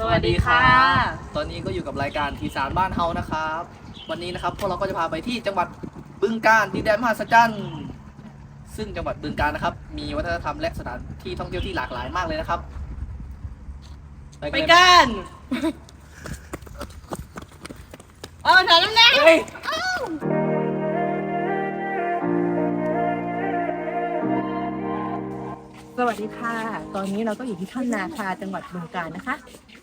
สวัสดีค่ะ ตอนนี้ก็อยู่กับรายการทีสารบ้านเฮานะครับ วันนี้นะครับพวกเราก็จะพาไปที่จังหวัดบึงกาฬดินแดนมหัศจรรย์ซึ่งจังหวัดบึงกาฬนะครับ มีวัฒนธรรมและสถานที่ท่องเที่ยวที่หลากหลายมากเลยนะครับ ไปเลยกันเอาถ่ายน้ำแน่เฮ้ย สวัสดีค่ะ ตอนนี้เราก็อยู่ที่ถ้ำนาคาจังหวัดบึงกาฬนะคะ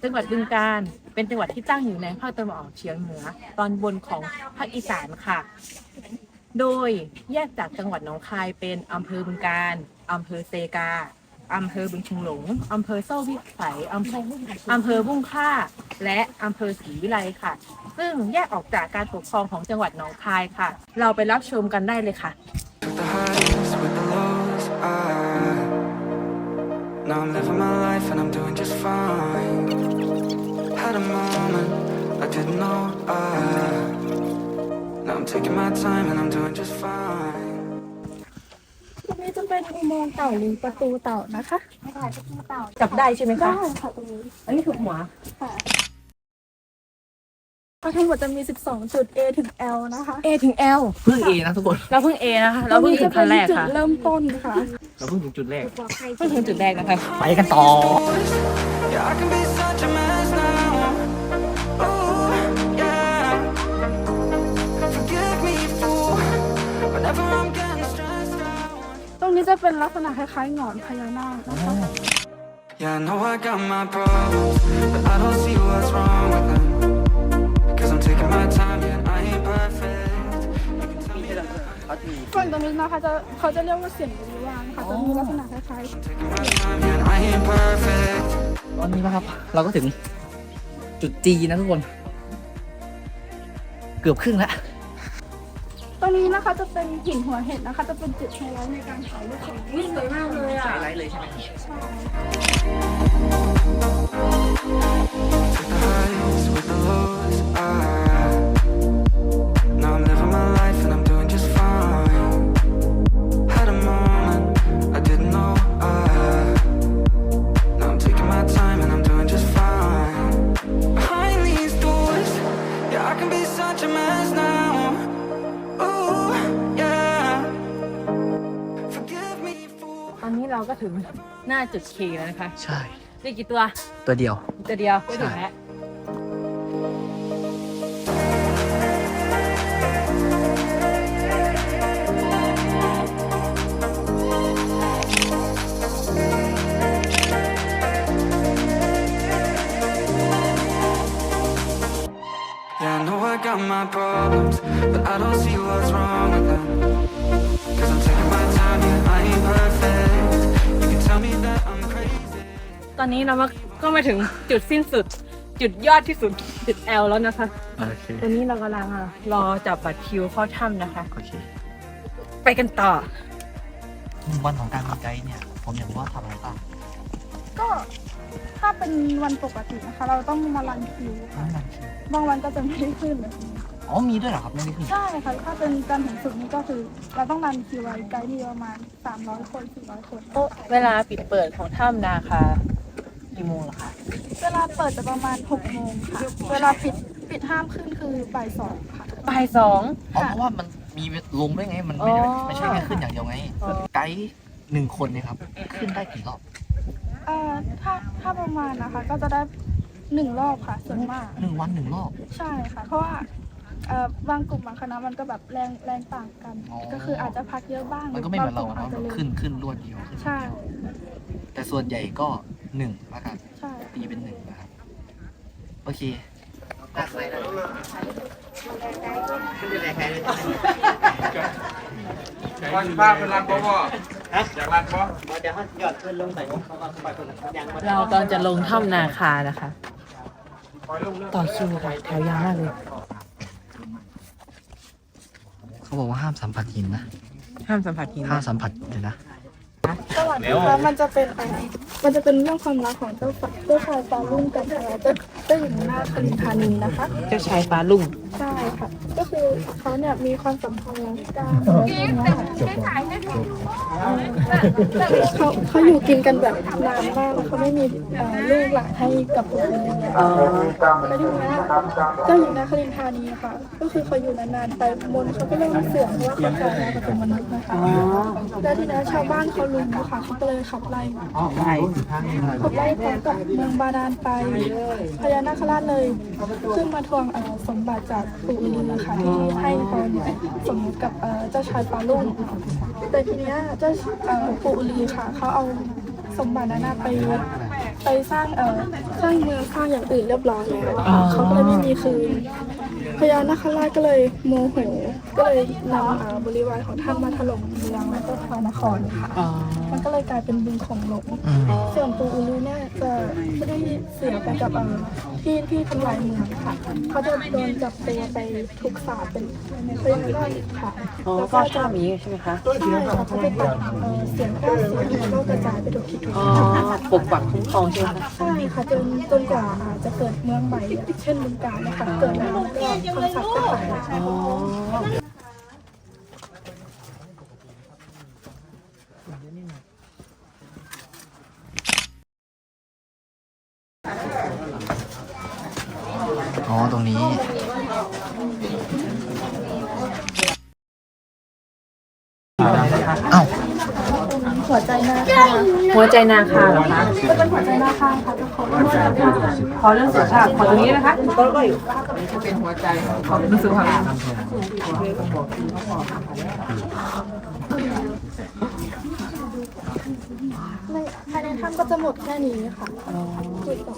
จังหวัดบึงกาฬเป็นจังหวัดที่ตั้งอยู่ในภาคตะวันออกเฉียงเหนือ ตอนบนของภาคอีสานค่ะ โดยแยกจากจังหวัดหนองคายเป็นอำเภอบึงกาฬอำเภอเซกาอำเภอบึงชุงหลงอำเภอโซ่วิสัยอำเภออำเภอบุ้งค่า และอำเภอศรีวิไลค่ะ ซึ่งแยกออกจากการปกครองของจังหวัดหนองคายค่ะ เราไปรับชมกันได้เลยค่ะ I living my life and I'm doing just fine. Had a moment I didn't know. I now I'm taking my time and I'm doing just fine. ตรงนี้จะเป็นอุโมงค์เต่าหรือประตูเต่านะคะค่ะประตูเต่าจับได้ใช่ไหมคะ ได้ค่ะตรงนี้ อันนี้คือหัวค่ะก็ ทั้งหมดจะมี 12 จุด A ถึง L นะคะ A ถึง L เพิ่งเอนะทุกคนเราเพิ่ง A นะคะเราเพิ่งถึงขั้นแรกจุดค่ะเริ่มต้นค่ะ เราเพิ่งถึงจุดแรก เพิ่งถึงจุดแรกนะคะไปกันต่อ Yeah, I can be such a mess now. Ooh, yeah. Forgive me, fool. Whenever I'm getting stressed out. ตรงนี้จะเป็นลักษณะคล้ายๆหงอนพญานาคนะคะ Yeah, I know I got my problems, but I don't see what's wrong with them. เขาจะมีส่วนตรงนี้นะคะจะเขาจะเรียกว่าเสียงบริวารค่ะจะมีลักษณะคล้าย I'm taking my time, yeah, I ain't perfect. ตอนนี้นะครับ เราก็ถึงจุดจีนะทุกคน เกือบครึ่งแล้วๆตรงนี้นะคะจะเป็นหินหัวเห็ดนะคะ จะเป็นจุดไฮไลท์ในการถ่ายรูปของวิ่งสวยมากเลยอะไฮไลท์เลยใช่ไหมใช่ Took the highs with the lows. I 5.k แล้วนะคะ ใช่ ได้กี่ตัว ตัวเดียว ตัวเดียวไม่ถึงแล้ว นนี้เรามาก็มาถึงจุดสิ้นสุด จุดยอดที่สุดจุด L แล้วนะคะ โอเค ตอนนี้เรากำลังรอจับบัตรคิวเข้าถ้ำนะคะ โอเคไปกันต่อหนึ่งวันของการมีไกด์เนี่ย ผมอยากรู้ว่าทำอะไรบ้างก็ถ้าเป็นวันปกตินะคะ เราต้องมารันคิวค่ะ นั่นคือบางวันก็จะไม่ได้ขึ้นเลยอ๋อมีด้วยเหรอครับไม่ได้ขึ้นใช่ค่ะ ถ้าเป็นจันทร์ถึงศุกร์นี่ก็คือ เราต้องรันคิวไว้ไกด์มีประมาณ300คน400คน เวลาปิดเปิดของถ้ำนาคา กี่โมงเหรอคะ เวลาเปิดจะประมาณ6โมงค่ะ เวลาปิดปิดห้ามขึ้นคือบ่ายสองค่ะ บ่ายสอง อ๋อเพราะว่ามันมีลงด้วยไง มันไม่ได้อ๋อ ไม่ใช่แค่ขึ้นอย่างเดียวไง อ๋อ ไกด์หนึ่งคนเนี่ยครับ ขึ้นได้กี่รอบเอ่อถ้าถ้าประมาณนะคะ ก็จะได้หนึ่งรอบค่ะส่วนมาก หนึ่งวันหนึ่งรอบ ใช่ค่ะ เพราะว่าเอ่อบางกลุ่มบางคณะมันก็แบบแรงแรงต่างกัน อ๋อ ก็คืออาจจะพักเยอะบ้างมันก็ไม่เหมือนเราบงกเนาะลุ่อาจจะเร็วขึ้นขึ้นรวดเดียวใช่แต่ส่วนใหญ่ก็ หนึ่งละกันใช่ตีเป็นหนึ่งนะครับ โอเควันป้าเป็นรันบ่บ่อยากรันบ่เราตอนจะลงถ้ำนาคานะคะ ต่อคิวค่ะแถวยาวมากเลย เขาบอกว่าห้ามสัมผัสหินนะ ห้ามสัมผัสหินห้ามสัมผัสเลยนะคะสวัสดีค่ะมันจะเป็นอะไร มันจะเป็นเรื่องความรักของเจ้าฟ้าเจ้าชายฟ้ารุ่งกับเอ่อเจ้าเจ้าหญิงนาคลินทานินนะคะ เจ้าชายฟ้าลุ่งใช่ค่ะ ก็คือเขาเนี่ยมีความสัมพันธ์กันแล้วทีเนี้ยเขาเขาอยู่กินกันแบบนานมากแล้วเขาไม่มีเอ่อลูกหลานให้กับคนอื่นเลยอ๋อแล้วทีเนี้ยเจ้าหญิงนาคลินทานีค่ะ ก็คือเขาอยู่นานๆไปมนต์เขาก็เริ่มเสื่อมเพราะว่าเขากลายมาเป็นมนุษย์นะคะอ๋อแล้วทีนี้ชาวบ้านเขารู้ค่ะเขาก็เลยขับไล่ ใช่ขบไล่พร้กับเมืองบาดาลไปพญานาคราชเลยขึ้นมาทวงสมบัติจากปู่อือลือนะคะที่ให้ตอนสมมติกับเจ้าชายฟ้าลุ่งแต่ทีเนี้ยเจ้าปู่อือลือค่ะเขาเอาสมบัตินั้นไปไปสร้างเอ่อสร้างเมืองสร้างอย่างอื่นเรียบร้อยแล้วเขาก็เลยไม่มีคืน ญานาคราชก็เลยโมโหก็เลยนำเอ่อบริวารของท่านมาถล่มเมืองแล้วก็พานครค่ะ อ๋อมันก็เลยกลายเป็นบึงของหลงส่วนปูอูลือเนี่ยจะไม่ได้เสียไปกับเอ่อที่ที่ทำลายเมืองค่ะ เขาจะโดนจับตัวไปถูกสาปเป็นพยานาคค่ะอ๋อแล้วก็ก็ชจะอบอย่างนี้ใช่ไหมคะ ใช่ค่ะเขาไปตัดเอ่อเสียงแค่เสียงแล้วก็กระจายไปทุกทิศทุกอ๋อ ทางปกปักคุ้มครองใช่ไหมคะ ใช่ค่ะจนจนกว่าอาจจะเกิดเมืองใหม่เช่นบึงกาฬนะคะเกิดแล้วก็คำศัพท์ก็หายอ๋ออ๋อ ตรงนี้ อ้าว หัวใจนาคาหัวใจนาคาเหรอคะจะเป็นหัวใจนาคาค่ะจะขอรู้ว่านาคาขอเรื่องสุขภาพขอตรงนี้นะคะก็ก็อยู่เป็นหัวใจขอรู้สึกว่าในภายในถ้ำก็จะหมดแค่นี้ค่ะจุดต่อ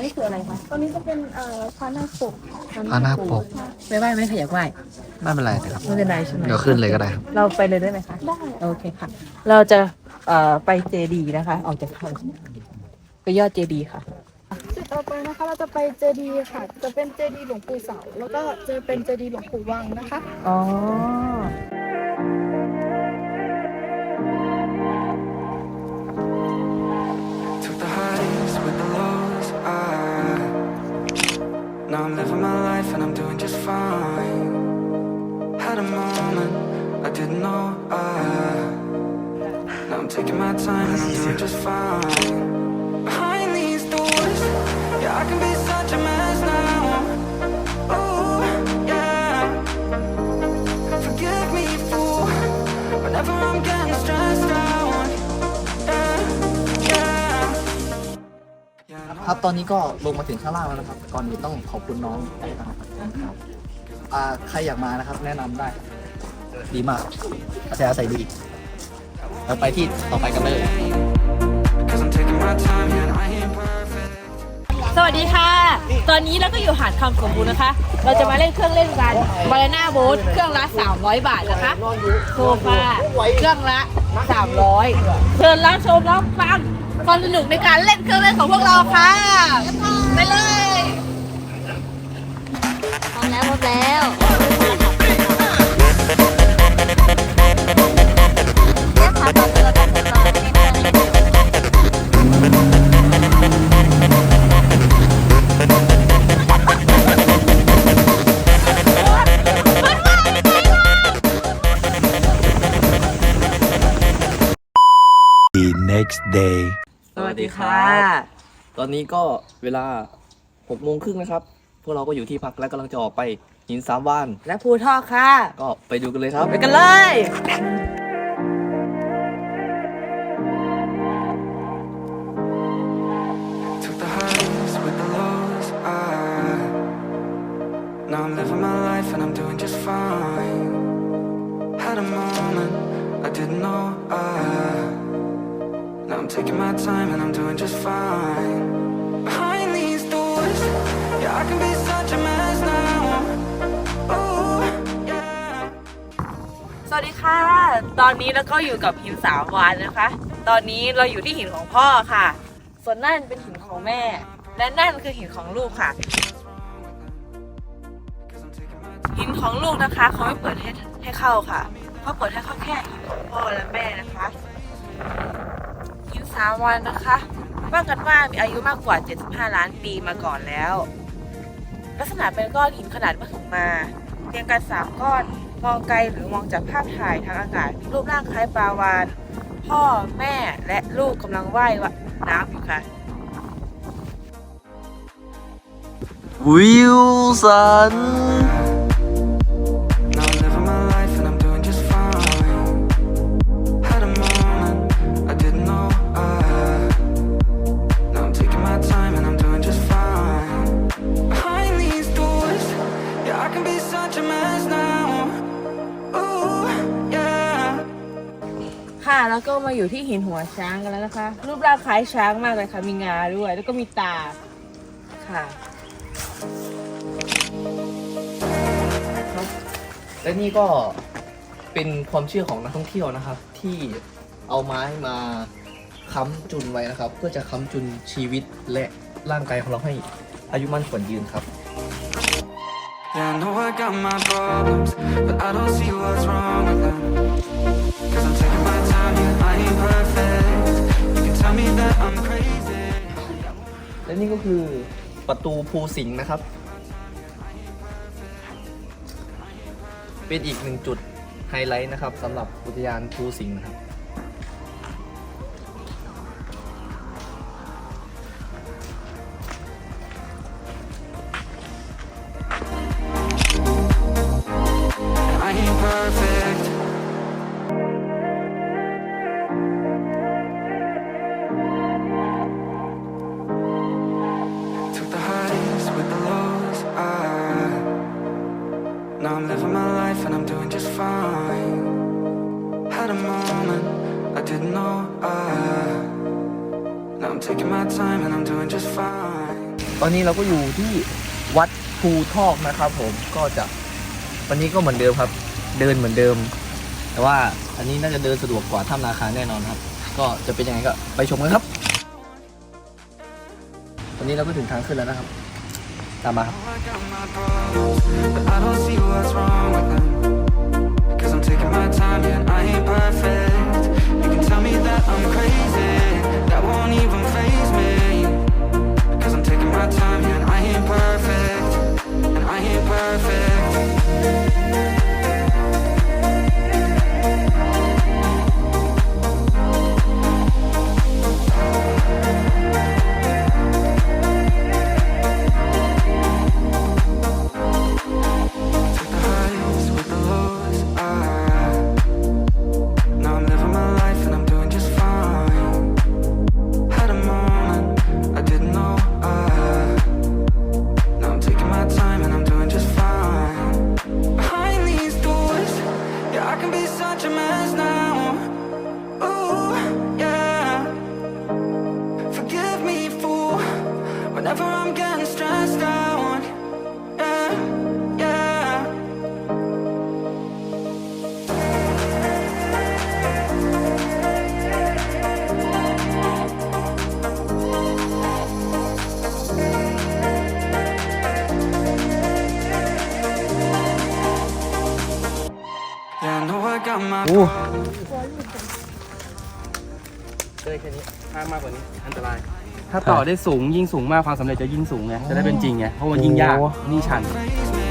อันนี้คืออะไรคะตอนนี้จะเป็นเอ่อพระนาคปกค่ะพระนาคปก ไม่ไหวไม่ขยักไหวไม่เป็นไรนะครับไม่เป็นไรใช่ไหมเดี๋ยวขึ้นเลยก็ได้ครับเราไปเลยได้ไหมคะได้โอเคค่ะ เราจะเอ่อไปเจดีนะคะ ออกจากถ้ำไปยอดเจดีค่ะ จุดต่อไปนะคะ เราจะไปเจดีย์ค่ะ จะเป็นเจดีย์หลวงปู่เสา แล้วก็จะเป็นเจดีย์หลวงปู่วังนะคะ อ๋อ fine. Had a moment I didn't know. I now I'm taking my time and I'm doing just fine. Behind these doors, yeah, I can be such a mess now. Oh yeah. Forgive me, fool. Whenever I'm getting stressed out. Yeah, yeah. ครับ ตอนนี้ก็ลงมาถึงข้างล่างแล้วนะครับ ก่อนอื่นต้องขอบคุณน้องนะครับ อ่าใครอยากมานะครับ แนะนำได้ดีมากอาศัยอาศัยดีเราไปที่ต่อไปกันเลย Cause I'm taking my time and I ain't perfect. สวัสดีค่ะ ตอนนี้เราก็อยู่หาดคำสมบูรณ์นะคะ เราจะมาเล่นเครื่องเล่นกันบานาน่าโบ๊ทเครื่องละ 300 บาทนะคะโซฟาเครื่องละ 300เชิญรับชมรับฟังความสนุกในการเล่นเครื่องเล่นของพวกเราค่ะ แล้วพร้อมแล้ว The next day. สวัสดีค่ะ ตอนนี้ก็เวลา6โมงครึ่งนะครับ พวกเราก็อยู่ที่พักและกำลังจะออกไปหินสามวาน และภูทอกค่ะ ก็ไปดูกันเลยครับ ไปกันเลย Took the highs with the lows. I now I'm living my life and I'm doing just fine. Had a moment I didn't know. I now I'm taking my time and I'm doing just fine. สวัสดีค่ะ ตอนนี้เราก็อยู่กับหินสามวานนะคะ ตอนนี้เราอยู่ที่หินของพ่อค่ะ ส่วนนั่นเป็นหินของแม่ และนั่นคือหินของลูกค่ะ หินของลูกนะคะเขาไม่เปิดให้ให้เข้าค่ะเขาเปิดให้เข้าแค่หินของพ่อและแม่นะคะหินสามวันนะคะว่ากันว่ามีอายุมากกว่า 75 ล้านปีมาก่อนแล้ว ลักษณะเป็นก้อนหินขนาดมหึมาเรียงกันสามก้อน มองไกลหรือมองจากภาพถ่ายทางอากาศมีรูปร่างคล้ายปลาวาน พ่อแม่และลูกกำลังว่ายน้ำอยู่ค่ะ วิวสัน ก็มาอยู่ที่หินหัวช้างกันแล้วนะคะ รูปร่างคล้ายช้างมากเลยค่ะ มีงาด้วย แล้วก็มีตาค่ะและนี่ก็เป็นความเชื่อของนักท่องเที่ยวนะครับ ที่เอาไม้มาค้ำจุนไว้นะครับ เพื่อจะค้ำจุนชีวิตและร่างกายของเราให้อายุมั่นขวัญยืนครับ Yeah, I know I got my problems, but I don't see what's wrong with them. Cause I'm taking my และนี่ก็คือประตูภูสิงห์นะครับ เป็นอีกหนึ่งจุดไฮไลท์นะครับสำหรับอุทยานภูสิงห์นะครับ ตอนนี้เราก็อยู่ที่วัดภูทอกนะครับผมก็จะวันนี้ก็เหมือนเดิมครับ เดินเหมือนเดิม แต่ว่าอันนี้น่าจะเดินสะดวกกว่าถ้ำนาคาแน่นอนครับ ก็จะเป็นยังไงก็ไปชมกันครับวันนี้เราก็ถึงทางขึ้นแล้วนะครับ ตามมาครับ I got my problems, but I don't see what's wrong with them. Cause I'm taking my time, yeah, and I ain't perfect. าต่อได้สูงยิ่งสูงมากความสำเร็จจะยิ่งสูงไงจะได้เป็นจริงไงเพราะมันยิ่งยากโอ้นี่ชัน Phase me.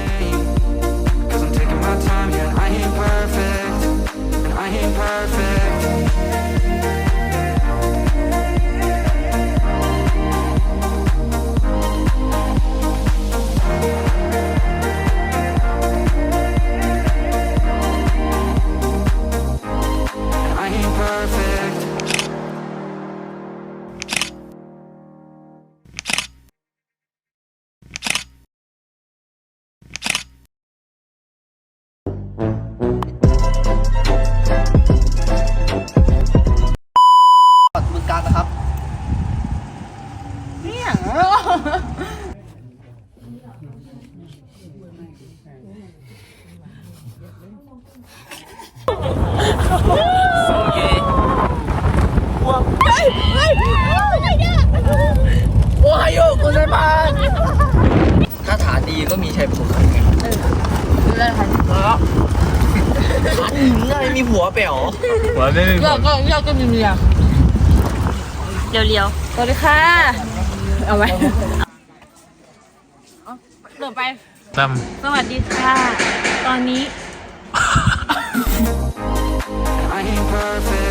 Cause I'm taking my time, yeah, and I ain't perfect. And I ain't perfect. ถ้าฐานดีก็มีชัยภูมิครับเออแล้วค่ะอะไรมีผัวเปล่าหัวไม่มีเลือกก็เลือกก็มีเมียเรียวสวัสดีค่ะ เอาไว้เอาเดินไปตั้มสวัสดีค่ะ ตอนนี้ I ain't perfect